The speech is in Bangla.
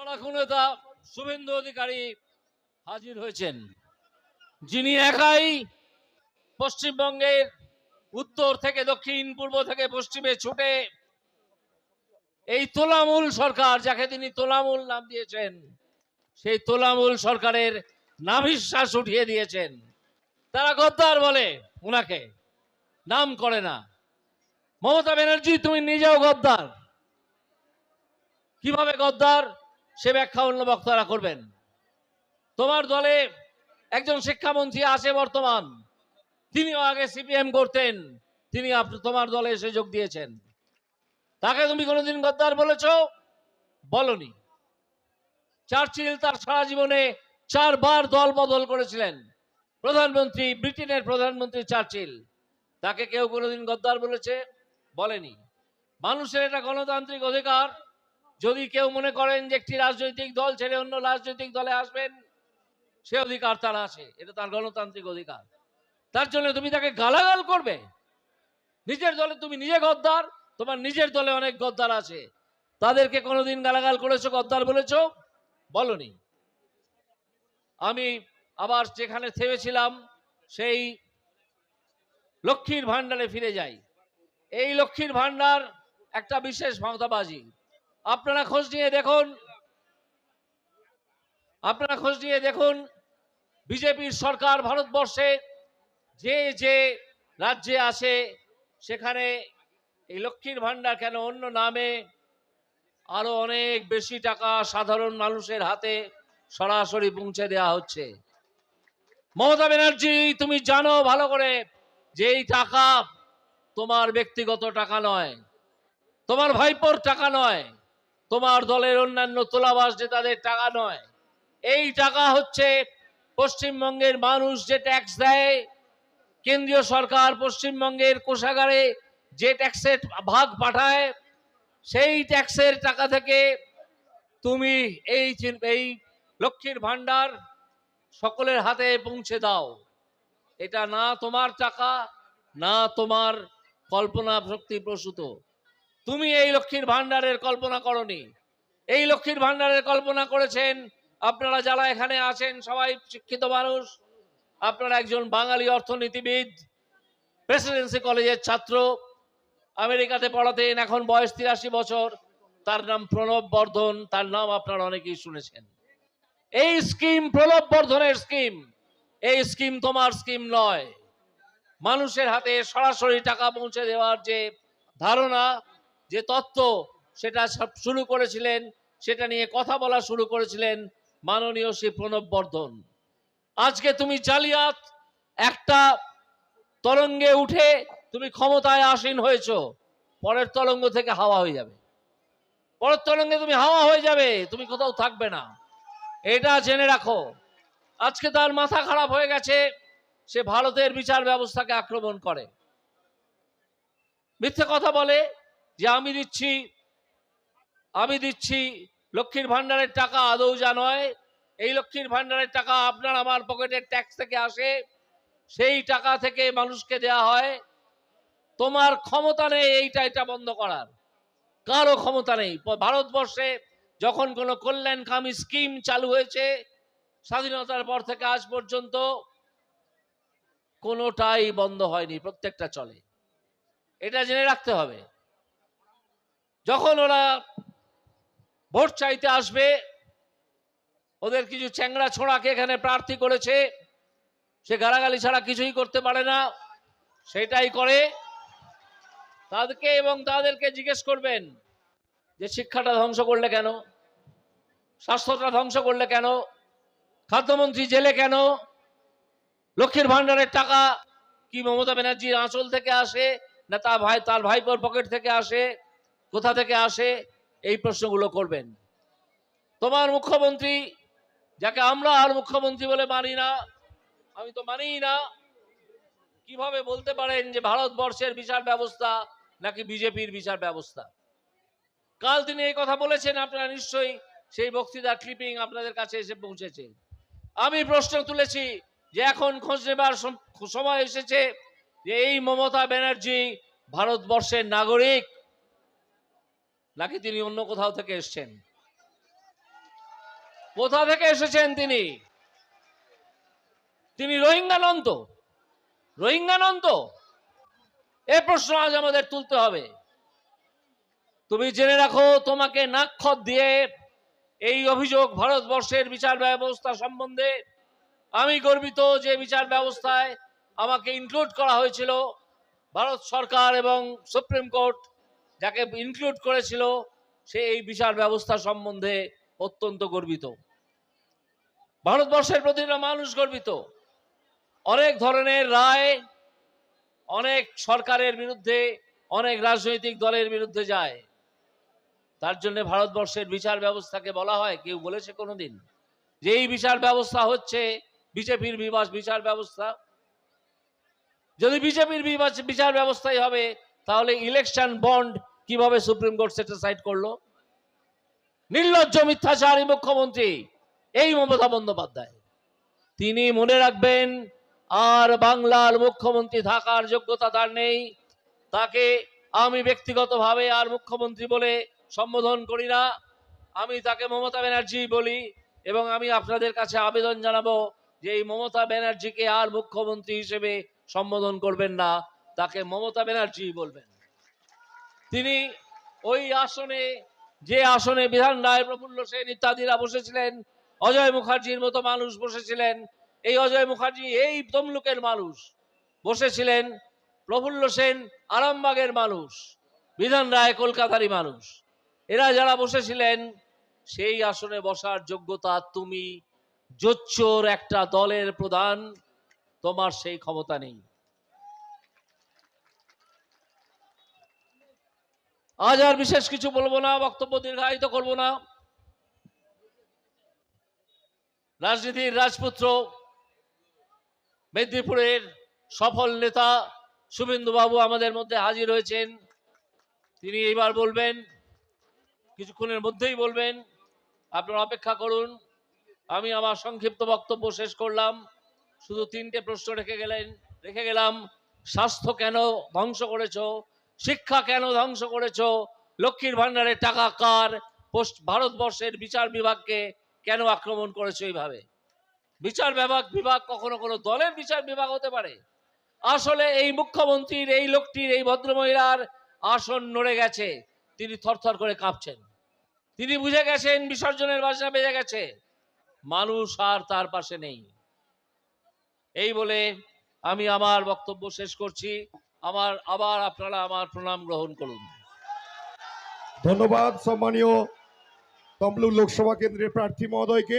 লড়াকু নেতা শুভেন্দু অধিকারী হাজির হয়েছেন। যিনি একাই পশ্চিমবঙ্গের উত্তর থেকে দক্ষিণ, পূর্ব থেকে পশ্চিমে ছুটে এই তোলামূল সরকার যাকে তিনি তোলামূল নাম দিয়েছেন, সেই তোলামূল সরকারের নাভিশ্বাস উঠিয়ে দিয়েছেন। তারা গদ্দার বলে উনাকে, নাম করে না। মমতা ব্যানার্জি, তুমি নিজেও গদ্দার। কীভাবে গদ্দার? সে ব্যাখ্যা অন্য বক্তারা করবেন। তোমার দলে একজন শিক্ষামন্ত্রী আছে বর্তমান। তিনিও আগে সিপিএম করতেন। তিনি তোমার দলে এসে যোগ দিয়েছেন। তাকে তুমি কোনোদিন গদ্দার বলেছ? বলনি। চার্চিল তার সারা জীবনে চারবার দল বদল করেছিলেন। প্রধানমন্ত্রী, ব্রিটেনের প্রধানমন্ত্রী চার্চিল। তাকে কেউ কোনোদিন গদ্দার বলেছে? বলেনি। মানুষের এটা গণতান্ত্রিক অধিকার যদি কেউ মনে করেন যে একটি রাজনৈতিক দল ছেড়ে অন্য রাজনৈতিক দলে আসবেন, সে অধিকার তার আছে, এটা তার গণতান্ত্রিক অধিকার। তার জন্য তুমি তাকে গালাগাল করবে। নিজের দলে তুমি নিজে গদ্দার, তোমার নিজের দলে অনেক গদ্দার আছে। তাদেরকে কোনোদিন গালাগাল করেছ, গদ্দার বলেছ? বলনি। আমি আবার যেখানে থেমেছিলাম, সেই লক্ষ্মীর ভাণ্ডারে ফিরে যাই। এই লক্ষ্মীর ভাণ্ডার একটা বিশেষ ভাওতাবাজি। আপনারা খোঁজ নিয়ে দেখুন। আপনারা খোঁজ নিয়ে দেখুন, বিজেপির সরকার ভারতবর্ষে যে যে রাজ্যে আছে সেখানে এই লক্ষ্মীর ভাণ্ডার কেন অন্য নামে? আরও অনেক বেশি টাকা সাধারণ মানুষের হাতে সরাসরি পৌঁছে দেওয়া হচ্ছে। মমতা ব্যানার্জি, তুমি জানো ভালো করে যে এই টাকা তোমার ব্যক্তিগত টাকা নয়, তোমার ভাইপোর টাকা নয়। তোমার দলের অন্যান্য তোলাবাস যে তাদের টাকা নয়। এই টাকা হচ্ছে পশ্চিমবঙ্গের মানুষ যে ট্যাক্স দেয়। কেন্দ্রীয় সরকার পশ্চিমবঙ্গের কোষাগারে যে ট্যাক্সের ভাগ পাঠায়, সেই ট্যাক্সের টাকা থেকে তুমি এই এই লক্ষ্মীর ভাণ্ডার সকলের হাতে পৌঁছে দাও। এটা না তোমার টাকা, না তোমার কল্পনা শক্তি প্রসূত। তুমি এই লক্ষ্মীর ভাণ্ডারের কল্পনা করনি। এই লক্ষ্মীর ভাণ্ডারের কল্পনা করেছেন। আপনারা যারা এখানে আছেন, সবাই শিক্ষিত মানুষ। আপনারা একজন বাঙালি অর্থনীতিবিদ, প্রেসিডেন্সি কলেজের ছাত্র। আমেরিকাতে পড়াতেন, এখন বয়স তিরাশি বছর। তার নাম প্রণব বর্ধন, তার নাম আপনারা অনেকেই শুনেছেন। এই স্কিম, প্রণব বর্ধনের স্কিম, এই স্কিম তোমার স্কিম নয়। মানুষের হাতে সরাসরি টাকা পৌঁছে দেওয়ার যে ধারণা যে তত্ত্ব সেটা শুরু করেছিলেন, সেটা নিয়ে কথা বলা শুরু করেছিলেন মাননীয় শ্রী প্রণব বর্ধন। আজকে তুমি জালিয়াত, একটা তরঙ্গে উঠে তুমি ক্ষমতায় আসীন হয়েছো, পরের তরঙ্গ থেকে হাওয়া হয়ে যাবে। পরের তরঙ্গে তুমি হাওয়া হয়ে যাবে, তুমি কোথাও থাকবে না। এটা জেনে রাখো, আজকে তার মাথা খারাপ হয়ে গেছে, সে ভারতের বিচার ব্যবস্থাকে আক্রমণ করে। মিথ্যে কথা বলে যে আমি দিচ্ছি আমি দিচ্ছি, লক্ষ্মীর ভাণ্ডারের টাকা আদৌ যা নয়, এই লক্ষ্মীর ভাণ্ডারের টাকা আপনার আমার পকেটের ট্যাক্স থেকে আসে, সেই টাকা থেকে মানুষকে দেয়া হয়। তোমার ক্ষমতা নেই এইটা, এটা বন্ধ করার। কারও ক্ষমতা নেই। ভারতবর্ষে যখন কোনো কল্যাণকামী স্কিম চালু হয়েছে, স্বাধীনতার পর থেকে আজ পর্যন্ত কোনোটাই বন্ধ হয়নি, প্রত্যেকটা চলে। এটা জেনে রাখতে হবে। যখন ওরা ভোট চাইতে আসবে, ওদের কিছু চ্যাংড়া ছোড়াকে এখানে প্রার্থী করেছে, সে গালাগালি ছাড়া কিছুই করতে পারে না, সেটাই করে। তাদেরকে এবং তাদেরকে জিজ্ঞেস করবেন যে শিক্ষাটা ধ্বংস করলে কেন? স্বাস্থ্যটা ধ্বংস করলে কেন? খাদ্যমন্ত্রী জেলে কেন? লক্ষ্মীর ভাণ্ডারের টাকা কি মমতা ব্যানার্জির আঁচল থেকে আসে, না তার ভাই তার ভাইপোর পকেট থেকে আসে? কোথা থেকে আসে? এই প্রশ্নগুলো করবেন। তোমার মুখ্যমন্ত্রী, যাকে আমরা আর মুখ্যমন্ত্রী বলে মানি না, আমি তো মানিই না, কীভাবে বলতে পারেন যে ভারতবর্ষের বিচার ব্যবস্থা নাকি বিজেপির বিচার ব্যবস্থা? কাল তিনি এই কথা বলেছেন, আপনারা নিশ্চয়ই সেই বক্তৃতার ক্লিপিং আপনাদের কাছে এসে পৌঁছেছে। আমি প্রশ্ন তুলেছি যে এখন খোঁজ নেবার সময় এসেছে যে এই মমতা ব্যানার্জি ভারতবর্ষের নাগরিক নাকি তিনি অন্য কোথাও থেকে এসছেন? কোথা থেকে এসেছেন তিনি? তিনি রোহিঙ্গা নন তো রোহিঙ্গা নন এ প্রশ্ন আজ আমাদের তুলতে হবে। তুমি জেনে রাখো, তোমাকে নাক্ষত দিয়ে এই অভিযোগ ভারতবর্ষের বিচার ব্যবস্থা সম্বন্ধে আমি গর্বিত যে বিচার ব্যবস্থায় আমাকে ইনক্লুড করা হয়েছিল ভারত সরকার এবং সুপ্রিম কোর্ট যাকে ইনক্লুড করেছিল, সে এই বিচার ব্যবস্থা সম্বন্ধে অত্যন্ত গর্বিত। ভারতবর্ষের প্রতিটা মানুষ গর্বিত। অনেক ধরনের রায় অনেক সরকারের বিরুদ্ধে, অনেক রাজনৈতিক দলের বিরুদ্ধে যায়। তার জন্য ভারতবর্ষের বিচার ব্যবস্থাকে বলা হয়, কেউ বলেছে কোনোদিন? যে এই বিচার ব্যবস্থা হচ্ছে, বিজেপির বিবাস বিচার ব্যবস্থা। যদি বিজেপির বিচার ব্যবস্থাই হবে, তাহলে ইলেকশন বন্ড কীভাবে সুপ্রিম কোর্ট সেটিসাইড করল? নির্লজ্জ মিথ্যাচারী মুখ্যমন্ত্রী, এই মমতা বন্দ্যোপাধ্যায়। তিনি মনে রাখবেন, আর বাংলার মুখ্যমন্ত্রী থাকার যোগ্যতা তার নেই। তাকে আমি ব্যক্তিগতভাবে আর মুখ্যমন্ত্রী বলে সম্বোধন করি না। আমি তাকে মমতা ব্যানার্জি বলি এবং আমি আপনাদের কাছে আবেদন জানাব যে এই মমতা ব্যানার্জিকে আর মুখ্যমন্ত্রী হিসেবে সম্বোধন করবেন না। তাকে মমতা ব্যানার্জি বলবেন। তিনি ওই আসনে, যে আসনে বিধান রায় প্রফুল্ল সেন ইত্যাদিরা বসেছিলেন, অজয় মুখার্জির মতো মানুষ বসেছিলেন, এই অজয় মুখার্জি এই তমলুকের মানুষ বসেছিলেন, প্রফুল্ল সেন আরামবাগের মানুষ, বিধান রায় কলকাতারই মানুষ। এরা যারা বসেছিলেন, সেই আসনে বসার যোগ্যতা তুমি, জোচ্চোর একটা দলের প্রধান, তোমার সেই ক্ষমতা নেই। আজ আর বিশেষ কিছু বলব না, বক্তব্য দীর্ঘায়িত করব না। রাজনীতির রাজপুত্র, মেদিনীপুরের সফল নেতা শুভেন্দু বাবু আমাদের মধ্যে হাজির হয়েছেন। তিনি এবার বলবেন, কিছুক্ষণের মধ্যেই বলবেন, আপনারা অপেক্ষা করুন, আমি আমার সংক্ষিপ্ত বক্তব্য শেষ করলাম। শুধু তিনটে প্রশ্ন রেখে গেলেন, রেখে গেলাম, স্বাস্থ্য কেন ধ্বংস করেছ? শিক্ষা কেন ধ্বংস করেছ? লক্ষ্মীর ভান্ডারের টাকা কার? পোস্ট ভারতবর্ষের বিচার বিভাগকে কেন আক্রমণ করেছ এইভাবে? বিচার বিভাগ বিভাগ কখনো কোনো দলের বিচার বিভাগ হতে পারে? আসলে এই মুখ্যমন্ত্রীর, এই লোকটির, এই ভদ্রমহিলার আসন নড়ে গেছে। তিনি থরথর করে কাঁপছেন। তিনি বুঝে গেছেন বিসর্জনের বাসনা বেজে গেছে। মানুষ আর তার পাশে নেই। এই বলে আমি আমার বক্তব্য শেষ করছি। আমার আবার আপনারা আমার প্রণাম গ্রহণ করুন। ধন্যবাদ সম্মানীয় তমলুক লোকসভা কেন্দ্রের প্রার্থী মহোদয়কে।